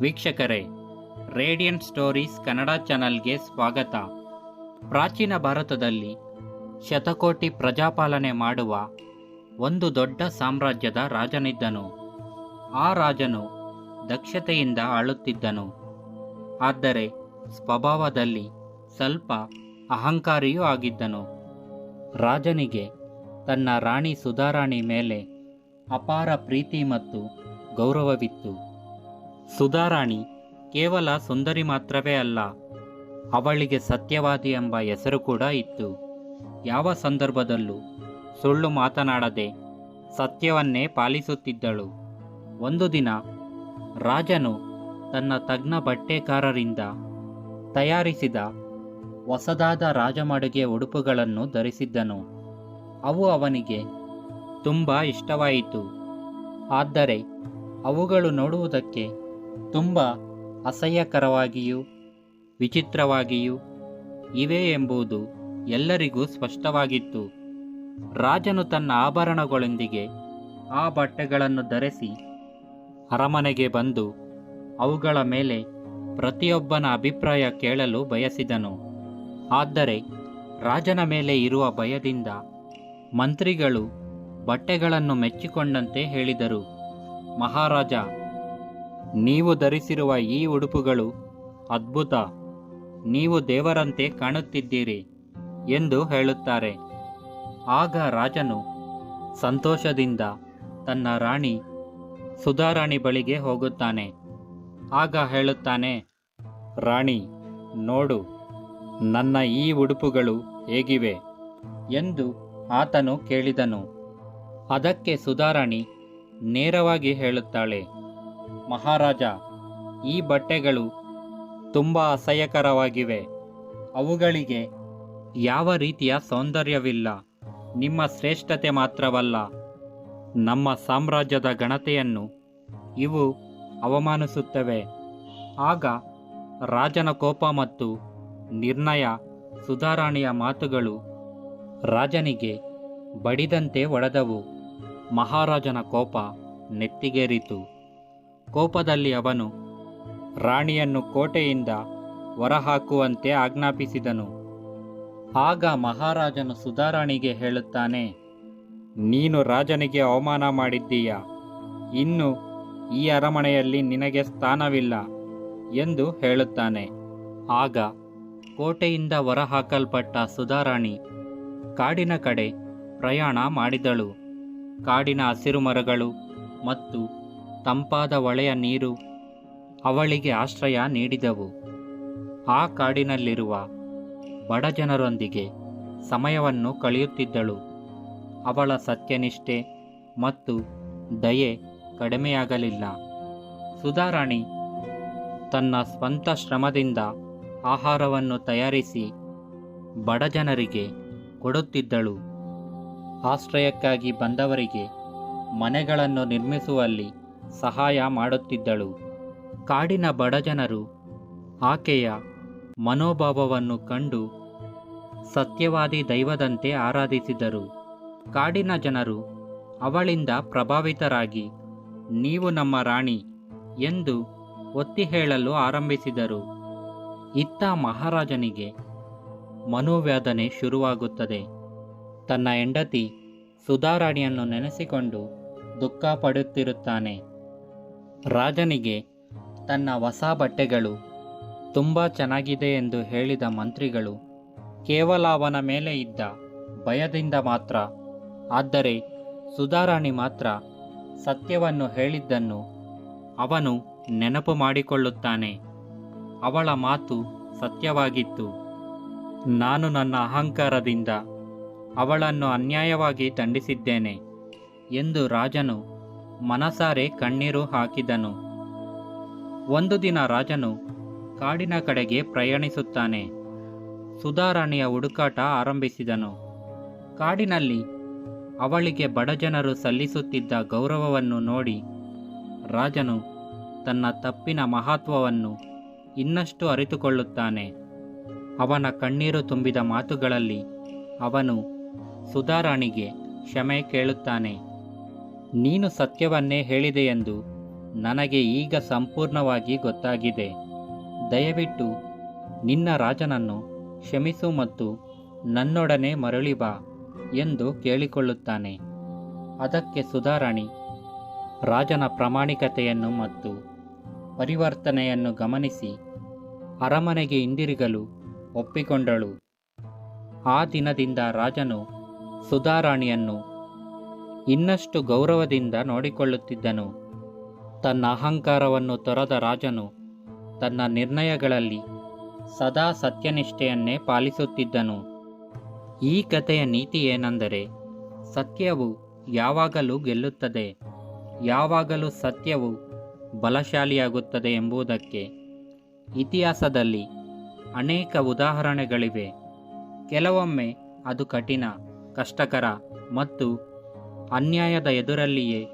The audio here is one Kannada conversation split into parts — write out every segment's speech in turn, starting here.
ವೀಕ್ಷಕರೇ ರೇಡಿಯಂಟ್ ಸ್ಟೋರೀಸ್ ಕನ್ನಡ ಚಾನಲ್ಗೆ ಸ್ವಾಗತ. ಪ್ರಾಚೀನ ಭಾರತದಲ್ಲಿ ಶತಕೋಟಿ ಪ್ರಜಾಪಾಲನೆ ಮಾಡುವ ಒಂದು ದೊಡ್ಡ ಸಾಮ್ರಾಜ್ಯದ ರಾಜನಿದ್ದನು. ಆ ರಾಜನು ದಕ್ಷತೆಯಿಂದ ಆಳುತ್ತಿದ್ದನು. ಆದರೆ ಸ್ವಭಾವದಲ್ಲಿ ಸ್ವಲ್ಪ ಅಹಂಕಾರಿಯೂ ಆಗಿದ್ದನು. ರಾಜನಿಗೆ ತನ್ನ ರಾಣಿ ಸುಧಾರಾಣಿ ಮೇಲೆ ಅಪಾರ ಪ್ರೀತಿ ಮತ್ತು ಗೌರವವಿತ್ತು. ಸುಧಾರಾಣಿ, ಕೇವಲ ಸುಂದರಿ ಮಾತ್ರವೇ ಅಲ್ಲ, ಅವಳಿಗೆ ಸತ್ಯವಾದಿ ಎಂಬ ಹೆಸರು ಕೂಡ ಇತ್ತು. ಯಾವ ಸಂದರ್ಭದಲ್ಲೂ ಸುಳ್ಳು ಮಾತನಾಡದೆ ಸತ್ಯವನ್ನೇ ಪಾಲಿಸುತ್ತಿದ್ದಳು. ಒಂದು ದಿನ ರಾಜನು ತನ್ನ ತಜ್ಞ ಬಟ್ಟೆಕಾರರಿಂದ ತಯಾರಿಸಿದ ಹೊಸದಾದ ರಾಜಮಡುಗೆ ಉಡುಪುಗಳನ್ನು ಧರಿಸಿದ್ದನು. ಅವು ಅವನಿಗೆ ತುಂಬ ಇಷ್ಟವಾಯಿತು. ಆದರೆ ಅವುಗಳು ನೋಡುವುದಕ್ಕೆ ತುಂಬ ಅಸಹ್ಯಕರವಾಗಿಯೂ ವಿಚಿತ್ರವಾಗಿಯೂ ಇವೆ ಎಂಬುದು ಎಲ್ಲರಿಗೂ ಸ್ಪಷ್ಟವಾಗಿತ್ತು. ರಾಜನು ತನ್ನ ಆಭರಣಗಳೊಂದಿಗೆ ಆ ಬಟ್ಟೆಗಳನ್ನು ಧರಿಸಿ ಅರಮನೆಗೆ ಬಂದು ಅವುಗಳ ಮೇಲೆ ಪ್ರತಿಯೊಬ್ಬನ ಅಭಿಪ್ರಾಯ ಕೇಳಲು ಬಯಸಿದನು. ಆದರೆ ರಾಜನ ಮೇಲೆ ಇರುವ ಭಯದಿಂದ ಮಂತ್ರಿಗಳು ಬಟ್ಟೆಗಳನ್ನು ಮೆಚ್ಚಿಕೊಂಡಂತೆ ಹೇಳಿದರು. ಮಹಾರಾಜ ನೀವು ಧರಿಸಿರುವ ಈ ಉಡುಪುಗಳು ಅದ್ಭುತ. ನೀವು ದೇವರಂತೆ ಕಾಣುತ್ತಿದ್ದೀರಿ ಎಂದು ಹೇಳುತ್ತಾರೆ. ಆಗ ರಾಜನು ಸಂತೋಷದಿಂದ ತನ್ನ ರಾಣಿ ಸುಧಾರಾಣಿ ಬಳಿಗೆ ಹೋಗುತ್ತಾನೆ. ಆಗ ಹೇಳುತ್ತಾನೆ, ರಾಣಿ, ನೋಡು, ನನ್ನ ಈ ಉಡುಪುಗಳು ಹೇಗಿವೆ? ಎಂದು ಆತನು ಕೇಳಿದನು. ಅದಕ್ಕೆ ಸುಧಾರಾಣಿ ನೇರವಾಗಿ ಹೇಳುತ್ತಾಳೆ ಮಹಾರಾಜ, ಈ ಬಟ್ಟೆಗಳು ತುಂಬ ಅಸಹ್ಯಕರವಾಗಿವೆ. ಅವುಗಳಿಗೆ ಯಾವ ರೀತಿಯ ಸೌಂದರ್ಯವಿಲ್ಲ. ನಿಮ್ಮ ಶ್ರೇಷ್ಠತೆ ಮಾತ್ರವಲ್ಲ. ನಮ್ಮ ಸಾಮ್ರಾಜ್ಯದ ಘನತೆಯನ್ನು ಇವು ಅವಮಾನಿಸುತ್ತವೆ. ಆಗ ರಾಜನ ಕೋಪ ಮತ್ತು ನಿರ್ಣಯ ಸುಧಾರಾಣಿಯ ಮಾತುಗಳು ರಾಜನಿಗೆ ಬಡಿದಂತೆ ಒಡೆದವು. ಮಹಾರಾಜನ ಕೋಪ ನೆತ್ತಿಗೇರಿತು. ಕೋಪದಲ್ಲಿ ಅವನು ರಾಣಿಯನ್ನು ಕೋಟೆಯಿಂದ ಹೊರಹಾಕುವಂತೆ ಆಜ್ಞಾಪಿಸಿದನು. ಆಗ ಮಹಾರಾಜನು ಸುಧಾರಾಣಿಗೆ ಹೇಳುತ್ತಾನೆ, ನೀನು ರಾಜನಿಗೆ ಅವಮಾನ ಮಾಡಿದ್ದೀಯ? ಇನ್ನು ಈ ಅರಮನೆಯಲ್ಲಿ ನಿನಗೆ ಸ್ಥಾನವಿಲ್ಲ ಎಂದು ಹೇಳುತ್ತಾನೆ. ಆಗ ಕೋಟೆಯಿಂದ ಹೊರಹಾಕಲ್ಪಟ್ಟ ಸುಧಾರಾಣಿ ಕಾಡಿನ ಕಡೆ ಪ್ರಯಾಣ ಮಾಡಿದಳು. ಕಾಡಿನ ಹಸಿರು ಮರಗಳು ಮತ್ತು ತಂಪಾದ ಒಳೆಯ ನೀರು ಅವಳಿಗೆ ಆಶ್ರಯ ನೀಡಿದವು. ಆ ಕಾಡಿನಲ್ಲಿರುವ ಬಡ ಜನರೊಂದಿಗೆ ಸಮಯವನ್ನು ಕಳೆಯುತ್ತಿದ್ದಳು. ಅವಳ ಸತ್ಯನಿಷ್ಠೆ ಮತ್ತು ದಯೆ ಕಡಿಮೆಯಾಗಲಿಲ್ಲ. ಸುಧಾರಾಣಿ ತನ್ನ ಸ್ವಂತ ಶ್ರಮದಿಂದ ಆಹಾರವನ್ನು ತಯಾರಿಸಿ ಬಡ ಜನರಿಗೆ ಕೊಡುತ್ತಿದ್ದಳು. ಆಶ್ರಯಕ್ಕಾಗಿ ಬಂದವರಿಗೆ ಮನೆಗಳನ್ನು ನಿರ್ಮಿಸುವಲ್ಲಿ ಸಹಾಯ ಮಾಡುತ್ತಿದ್ದಳು. ಕಾಡಿನ ಬಡಜನರು ಆಕೆಯ ಮನೋಭಾವವನ್ನು ಕಂಡು ಸತ್ಯವಾದಿ ದೈವದಂತೆ ಆರಾಧಿಸಿದರು. ಕಾಡಿನ ಜನರು ಅವಳಿಂದ ಪ್ರಭಾವಿತರಾಗಿ, ನೀವು ನಮ್ಮ ರಾಣಿ ಎಂದು ಒತ್ತಿ ಹೇಳಲು ಆರಂಭಿಸಿದರು. ಇತ್ತ ಮಹಾರಾಜನಿಗೆ ಮನೋವ್ಯಾಧನೆ ಶುರುವಾಗುತ್ತದೆ. ತನ್ನ ಹೆಂಡತಿ ಸುಧಾರಾಣಿಯನ್ನು ನೆನೆಸಿಕೊಂಡು ದುಃಖ ಪಡುತ್ತಿರುತ್ತಾನೆ ರಾಜನಿಗೆ, ತನ್ನ ಹೊಸ ಬಟ್ಟೆಗಳು ತುಂಬ ಚೆನ್ನಾಗಿದೆ ಎಂದು ಹೇಳಿದ ಮಂತ್ರಿಗಳು ಕೇವಲ ಅವನ ಮೇಲೆ ಇದ್ದ ಭಯದಿಂದ ಮಾತ್ರ. ಆದರೆ ಸುಧಾರಾಣಿ ಮಾತ್ರ ಸತ್ಯವನ್ನು ಹೇಳಿದ್ದನ್ನು ಅವನು ನೆನಪು ಮಾಡಿಕೊಳ್ಳುತ್ತಾನೆ. ಅವಳ ಮಾತು ಸತ್ಯವಾಗಿತ್ತು. ನಾನು ನನ್ನ ಅಹಂಕಾರದಿಂದ ಅವಳನ್ನು ಅನ್ಯಾಯವಾಗಿ ದಂಡಿಸಿದ್ದೇನೆ ಎಂದು ರಾಜನು ಮನಸಾರೆ ಕಣ್ಣೀರು ಹಾಕಿದನು. ಒಂದು ದಿನ ರಾಜನು ಕಾಡಿನ ಕಡೆಗೆ ಪ್ರಯಾಣಿಸುತ್ತಾನೆ. ಸುಧಾರಾಣಿಯ ಹುಡುಕಾಟ ಆರಂಭಿಸಿದನು. ಕಾಡಿನಲ್ಲಿ ಅವಳಿಗೆ ಬಡಜನರು ಸಲ್ಲಿಸುತ್ತಿದ್ದ ಗೌರವವನ್ನು ನೋಡಿ ರಾಜನು ತನ್ನ ತಪ್ಪಿನ ಮಹತ್ವವನ್ನು ಇನ್ನಷ್ಟು ಅರಿತುಕೊಳ್ಳುತ್ತಾನೆ. ಅವನ ಕಣ್ಣೀರು ತುಂಬಿದ ಮಾತುಗಳಲ್ಲಿ ಅವನು ಸುಧಾರಾಣಿಗೆ ಕ್ಷಮೆ ಕೇಳುತ್ತಾನೆ. ನೀನು ಸತ್ಯವನ್ನೇ ಹೇಳಿದೆಯೆಂದು ನನಗೆ ಈಗ ಸಂಪೂರ್ಣವಾಗಿ ಗೊತ್ತಾಗಿದೆ. ದಯವಿಟ್ಟು ನಿನ್ನ ರಾಜನನ್ನು ಕ್ಷಮಿಸು ಮತ್ತು ನನ್ನೊಡನೆ ಮರಳಿ ಬಾ ಎಂದು ಕೇಳಿಕೊಳ್ಳುತ್ತಾನೆ. ಅದಕ್ಕೆ ಸುಧಾರಾಣಿ, ರಾಜನ ಪ್ರಾಮಾಣಿಕತೆಯನ್ನು ಮತ್ತು ಪರಿವರ್ತನೆಯನ್ನು ಗಮನಿಸಿ ಅರಮನೆಗೆ ಹಿಂದಿರುಗಲು ಒಪ್ಪಿಕೊಂಡಳು. ಆ ದಿನದಿಂದ ರಾಜನು ಸುಧಾರಾಣಿಯನ್ನು ಇನ್ನಷ್ಟು ಗೌರವದಿಂದ ನೋಡಿಕೊಳ್ಳುತ್ತಿದ್ದನು. ತನ್ನ ಅಹಂಕಾರವನ್ನು ತೊರೆದ ರಾಜನು ತನ್ನ ನಿರ್ಣಯಗಳಲ್ಲಿ ಸದಾ ಸತ್ಯನಿಷ್ಠೆಯನ್ನೇ ಪಾಲಿಸುತ್ತಿದ್ದನು. ಈ ಕಥೆಯ ನೀತಿ ಏನೆಂದರೆ, ಸತ್ಯವು ಯಾವಾಗಲೂ ಗೆಲ್ಲುತ್ತದೆ, ಯಾವಾಗಲೂ ಸತ್ಯವು ಬಲಶಾಲಿಯಾಗುತ್ತದೆ ಎಂಬುದಕ್ಕೆ. ಇತಿಹಾಸದಲ್ಲಿ ಅನೇಕ ಉದಾಹರಣೆಗಳಿವೆ. ಕೆಲವೊಮ್ಮೆ ಅದು ಕಠಿಣ, ಕಷ್ಟಕರ ಮತ್ತು ಅನ್ಯಾಯದ ಎದುರಲ್ಲಿಯೇ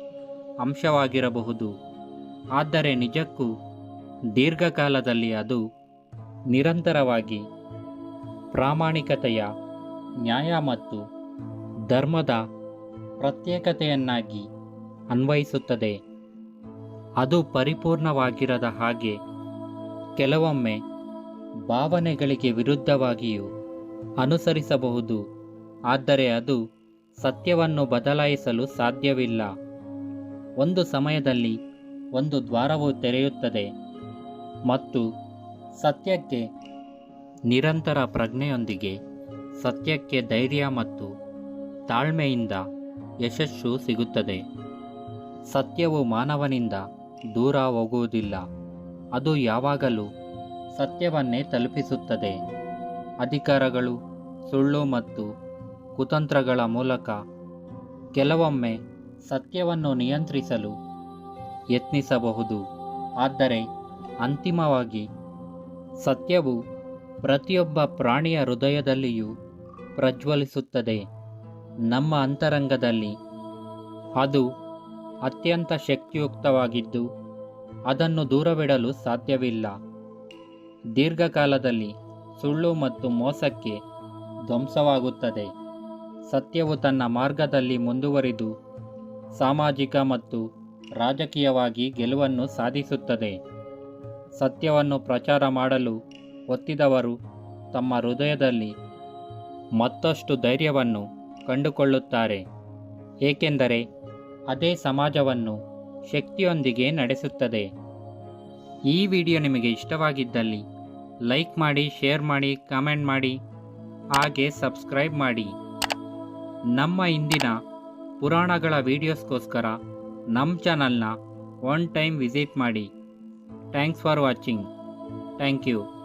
ಅಂಶವಾಗಿರಬಹುದು. ಆದರೆ ನಿಜಕ್ಕೂ ದೀರ್ಘಕಾಲದಲ್ಲಿ ಅದು ನಿರಂತರವಾಗಿ ಪ್ರಾಮಾಣಿಕತೆಯ ನ್ಯಾಯ ಮತ್ತು ಧರ್ಮದ ಪ್ರತ್ಯೇಕತೆಯನ್ನಾಗಿ ಅನ್ವಯಿಸುತ್ತದೆ. ಅದು ಪರಿಪೂರ್ಣವಾಗಿರದ ಹಾಗೆ ಕೆಲವೊಮ್ಮೆ ಭಾವನೆಗಳಿಗೆ ವಿರುದ್ಧವಾಗಿಯೂ ಅನುಸರಿಸಬಹುದು. ಆದರೆ ಅದು ಸತ್ಯವನ್ನು ಬದಲಾಯಿಸಲು ಸಾಧ್ಯವಿಲ್ಲ. ಒಂದು ಸಮಯದಲ್ಲಿ ಒಂದು ದ್ವಾರವು ತೆರೆಯುತ್ತದೆ ಮತ್ತು ಸತ್ಯಕ್ಕೆ ನಿರಂತರ ಪ್ರಜ್ಞೆಯೊಂದಿಗೆ ಸತ್ಯಕ್ಕೆ ಧೈರ್ಯ ಮತ್ತು ತಾಳ್ಮೆಯಿಂದ ಯಶಸ್ಸು ಸಿಗುತ್ತದೆ. ಸತ್ಯವು ಮಾನವನಿಂದ ದೂರ ಹೋಗುವುದಿಲ್ಲ. ಅದು ಯಾವಾಗಲೂ ಸತ್ಯವನ್ನೇ ತಲುಪಿಸುತ್ತದೆ. ಅಧಿಕಾರಗಳು, ಸುಳ್ಳು ಮತ್ತು ಕುತಂತ್ರಗಳ ಮೂಲಕ ಕೆಲವೊಮ್ಮೆ ಸತ್ಯವನ್ನು ನಿಯಂತ್ರಿಸಲು ಯತ್ನಿಸಬಹುದು. ಆದರೆ ಅಂತಿಮವಾಗಿ ಸತ್ಯವು ಪ್ರತಿಯೊಬ್ಬ ಪ್ರಾಣಿಯ ಹೃದಯದಲ್ಲಿಯೂ ಪ್ರಜ್ವಲಿಸುತ್ತದೆ. ನಮ್ಮ ಅಂತರಂಗದಲ್ಲಿ ಅದು ಅತ್ಯಂತ ಶಕ್ತಿಯುಕ್ತವಾಗಿದ್ದು, ಅದನ್ನು ದೂರವಿಡಲು ಸಾಧ್ಯವಿಲ್ಲ. ದೀರ್ಘಕಾಲದಲ್ಲಿ ಸುಳ್ಳು ಮತ್ತು ಮೋಸಕ್ಕೆ ಧ್ವಂಸವಾಗುತ್ತದೆ. ಸತ್ಯವು ತನ್ನ ಮಾರ್ಗದಲ್ಲಿ ಮುಂದುವರಿದು ಸಾಮಾಜಿಕ ಮತ್ತು ರಾಜಕೀಯವಾಗಿ ಗೆಲುವನ್ನು ಸಾಧಿಸುತ್ತದೆ. ಸತ್ಯವನ್ನು ಪ್ರಚಾರ ಮಾಡಲು ಒತ್ತಿದವರು ತಮ್ಮ ಹೃದಯದಲ್ಲಿ ಮತ್ತಷ್ಟು ಧೈರ್ಯವನ್ನು ಕಂಡುಕೊಳ್ಳುತ್ತಾರೆ. ಏಕೆಂದರೆ ಅದೇ ಸಮಾಜವನ್ನು ಶಕ್ತಿಯೊಂದಿಗೆ ನಡೆಸುತ್ತದೆ. ಈ ವಿಡಿಯೋ ನಿಮಗೆ ಇಷ್ಟವಾಗಿದ್ದಲ್ಲಿ ಲೈಕ್ ಮಾಡಿ, ಶೇರ್ ಮಾಡಿ, ಕಾಮೆಂಟ್ ಮಾಡಿ, ಹಾಗೆ ಸಬ್ಸ್ಕ್ರೈಬ್ ಮಾಡಿ. ನಮ್ಮ ಇಂದಿನ ಪುರಾಣಗಳ ವೀಡಿಯೋಸ್ಗೋಸ್ಕರ ನಮ್ಮ ಚಾನಲ್ನ ಒನ್ ಟೈಮ್ ವಿಸಿಟ್ ಮಾಡಿ. Thanks for watching. Thank you.